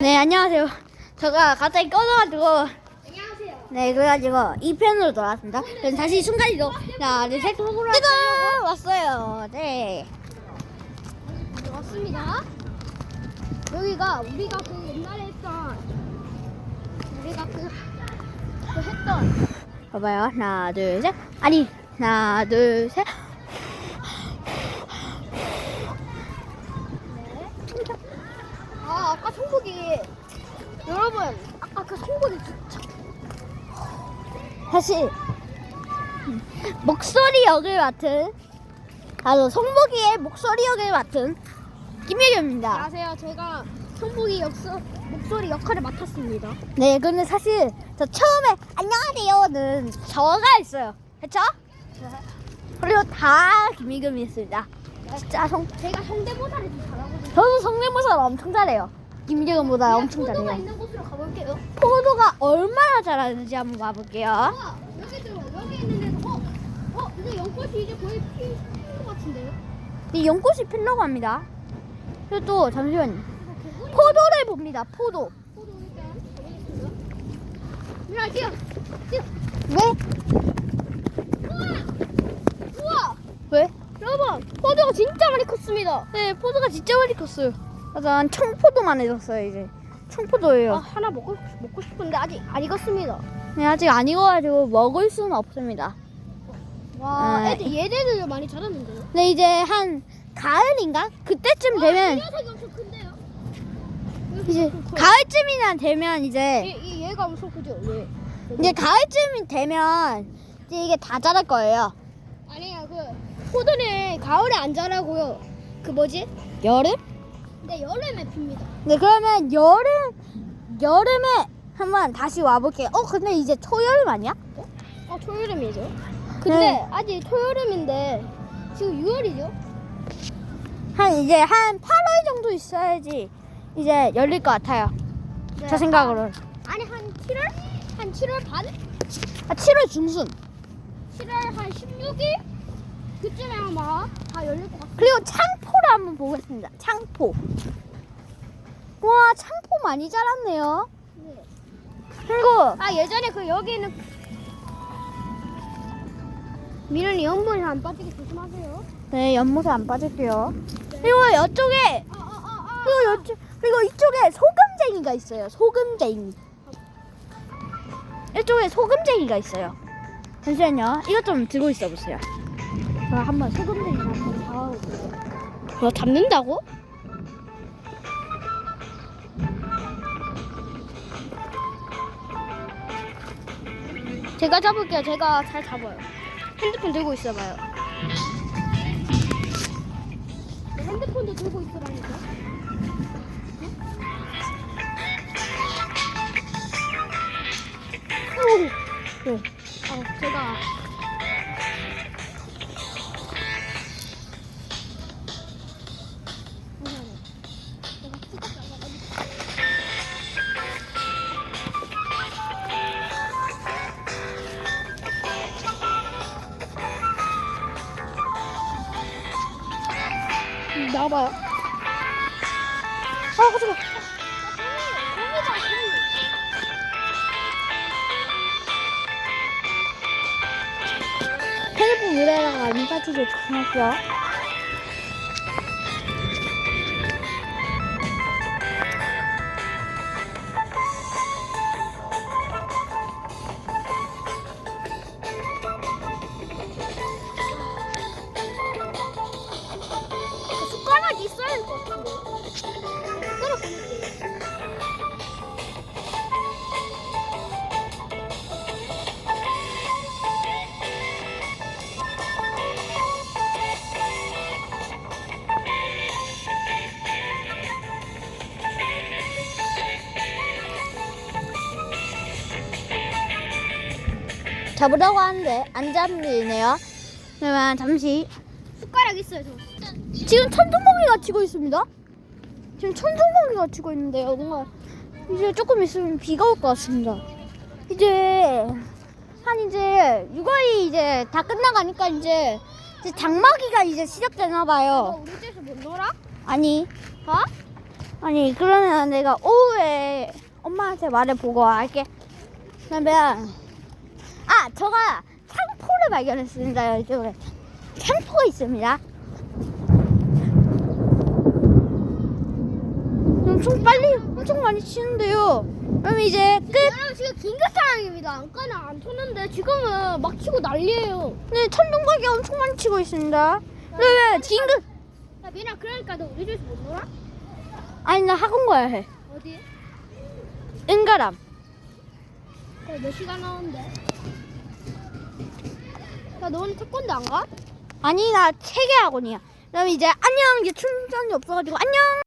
네, 안녕하세요. 제가 갑자기 꺼져가지고, 안녕하세요. 네, 그래가지고, 2편으로 돌아왔습니다. 그럼 다시 순간이동. 하나, 둘, 셋, 속으로 지금 왔어요. 네. 네, 왔습니다. 여기가 우리가 그 옛날에 했던 우리가 그, 그 했던 봐봐요. 하나, 둘, 셋. 아니, 하나, 둘, 셋. 네. 아 아까 송복이 여러분 아까 그 송복이 진짜 사실, 목소리 역을 맡은, 바로 송복이의 목소리 역을 맡은 김혜경입니다. 안녕하세요. 제가 송복이 역서 목소리 역할을 맡았습니다. 네, 근데 사실, 저 처음에, 안녕하세요는 저가 있어요. 그쵸? 그리고 다 김희금이었습니다. 진짜 성, 제가 성대모사를 좀 잘하거든요. 저도 성대모사 엄청 잘해요. 김희금보다 엄청 포도가 잘해요. 있는 곳으로 가볼게요. 포도가 얼마나 잘하는지 한번 봐볼게요. 와 여기 들어 여기 있는 데서 어? 어? 이제 연꽃이 이제 거의 피는 것 같은데요? 이 연꽃이 필라고 합니다. 그리고 또, 개구리 포도를 봅니다, 포도. 포도 일단 보겠습니다. 미라 뛰어 뛰어 왜? 우와 왜? 여러분 포도가 진짜 많이 컸습니다. 네, 포도가 진짜 많이 컸어요. 짜잔, 청포도만 해줬어요, 이제. 청포도예요. 아 하나 먹고 먹고 싶은데 아직 안 익었습니다. 네, 아직 안 익어가지고 먹을 수는 없습니다. 와 아, 애들 얘네들 많이 자랐는데요. 근데 이제 한 가을인가? 그때쯤 되면 녀석이 엄청 큰데요. 이제. 가을쯤이나 되면 얘, 이제 이 얘가 엄청 크죠. 얘. 이제 가을쯤이 되면 이제 이게 다 자랄 거예요. 아니야 그 포도는 가을에 안 자라고요. 그 뭐지? 여름? 근데 여름에 핍니다. 네 그러면 여름 여름에 한번 다시 와볼게요. 어 근데 이제 초여름 아니야? 어 초여름이죠. 근데 네. 아직 초여름인데 지금 6월이죠. 한 이제 한 8월 정도 있어야지 이제 열릴 것 같아요. 제 생각으로는. 아니 한 7월? 한 7월 반? 아 7월 중순. 7월 한 16일? 그쯤에 아마 다 열릴 것 같아요. 그리고 창포 를 한번 보겠습니다. 창포. 와 창포 많이 자랐네요. 네. 그리고 아 예전에 그 여기 있는 미련이 연분이 안 빠지게 조심하세요. 네 연못에 안 빠질게요. 그리고 이쪽에 아, 아, 아, 아. 그리고 이쪽 그리고 이쪽에 소금쟁이가 있어요. 소금쟁이. 이쪽에 소금쟁이가 있어요. 잠시만요. 이것 좀 들고 있어 보세요. 저 한번 소금쟁이 한번 잡아볼게요. 뭐 잡는다고? 제가 잡을게요. 제가 잘 잡아요. 핸드폰 들고 있어봐요. 네, 핸드폰도 들고 있으라니까. 네. 어, 나와봐요. 아, 가져가. 핸드폰 위에다가 안 빠지게 조심하세요. 잡으려고 하는데 안 잡히네요. 그러면 잠시 숟가락 있어요, 저. 지금 천둥번개가 치고 있습니다. 지금 천둥번개가 치고 있는데요. 뭔가 이제 조금 있으면 비가 올 것 같습니다. 이제 한 이제 6월이 이제 다 끝나가니까 이제, 이제 장마기가 이제 시작되나 너 봐요. 우리 집에서 못 놀아? 아니 어? 아니 그러면 내가 오후에 엄마한테 말해보고 할게 그러면 아 저가 창포를 발견했습니다 이쪽에 창포가 있습니다 엄청 빨리 엄청 많이 치는데요 그럼 이제 끝 여러분 지금 긴급 상황입니다. 안과는 안 쳤는데 지금은 막 치고 난리예요. 네, 천둥박이 엄청 많이 치고 있습니다 그러면 긴급 야 미나 그러니까 너 우리 집에서 못 놀아? 아니 나 학원 가야 해 어디? 은가람 몇 시간 나오는데? 야 너는 태권도 안 가? 아니 나 체계 학원이야 그럼 이제 안녕 이제 충전이 없어가지고 안녕